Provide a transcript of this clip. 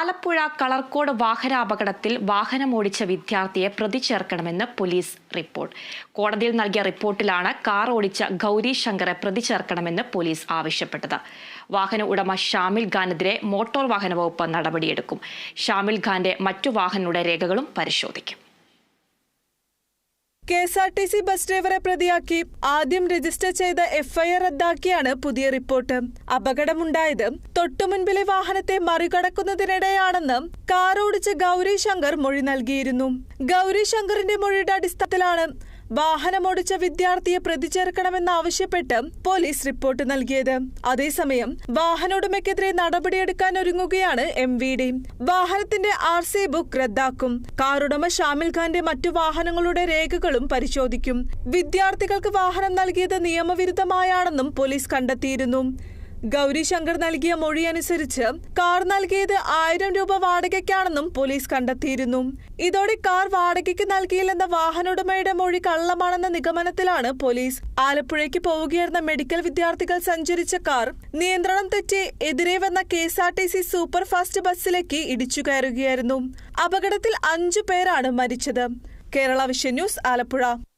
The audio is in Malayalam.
ആലപ്പുഴ കളർക്കോട് വാഹനാപകടത്തിൽ വാഹനമോടിച്ച വിദ്യാർത്ഥിയെ പ്രതി ചേർക്കണമെന്ന് പോലീസ് റിപ്പോർട്ട്. കോടതിയിൽ നൽകിയ റിപ്പോർട്ടിലാണ് കാർ ഓടിച്ച ഗൗരി ശങ്കറെ പ്രതി ചേർക്കണമെന്ന് പോലീസ് ആവശ്യപ്പെട്ടത്. വാഹന ഉടമ ഷാമിൽ ഖാനെതിരെ മോട്ടോർ വാഹന വകുപ്പ് നടപടിയെടുക്കും. ഷാമിൽ ഖാന്റെ മറ്റു വാഹനങ്ങളുടെ രേഖകളും പരിശോധിക്കും. K S R T C bus ഡ്രൈവറെ പ്രതിയാക്കി. ആദ്യം രജിസ്റ്റർ ചെയ്ത എഫ്ഐആർ റദ്ദാക്കിയാണ് പുതിയ റിപ്പോർട്ട്. അപകടമുണ്ടായത് തൊട്ടുമുൻപിലെ വാഹനത്തെ മറികടക്കുന്നതിനിടെയാണെന്ന് കാർ ഓടിച്ച ഗൗരി ശങ്കർ മൊഴി നൽകിയിരുന്നു. ഗൗരി ശങ്കറിന്റെ മൊഴിയുടെ അടിസ്ഥാനത്തിലാണ് വാഹനമോടിച്ച വിദ്യാർത്ഥിയെ പ്രതി ചേർക്കണമെന്നാവശ്യപ്പെട്ട് പോലീസ് റിപ്പോർട്ട് നൽകിയത്. അതേസമയം വാഹനോടമയ്ക്കെതിരെ നടപടിയെടുക്കാൻ ഒരുങ്ങുകയാണ് എം വി ഡി. വാഹനത്തിന്റെ ആർ സി ബുക്ക് റദ്ദാക്കും. കാറുടമ ഷാമിൽ ഖാന്റെ മറ്റു വാഹനങ്ങളുടെ രേഖകളും പരിശോധിക്കും. വിദ്യാർത്ഥികൾക്ക് വാഹനം നൽകിയത് നിയമവിരുദ്ധമായാണെന്നും പോലീസ് കണ്ടെത്തിയിരുന്നു. ഗൗരി ശങ്കർ നൽകിയ മൊഴി അനുസരിച്ച് കാർ നൽകിയത് ആയിരം രൂപ വാടകയ്ക്കാണെന്നും പോലീസ് കണ്ടെത്തിയിരുന്നു. ഇതോടെ കാർ വാടകയ്ക്ക് നൽകിയില്ലെന്ന വാഹനോടമയുടെ മൊഴി കള്ളമാണെന്ന നിഗമനത്തിലാണ് പോലീസ്. ആലപ്പുഴയ്ക്ക് പോവുകയായിരുന്ന മെഡിക്കൽ വിദ്യാർത്ഥികൾ സഞ്ചരിച്ച കാർ നിയന്ത്രണം തെറ്റി എതിരെ വന്ന K S R T C super fast ബസ്സിലേക്ക് ഇടിച്ചു കയറുകയായിരുന്നു. അപകടത്തിൽ അഞ്ചു പേരാണ് മരിച്ചത്. Kerala vision news Alappuzha.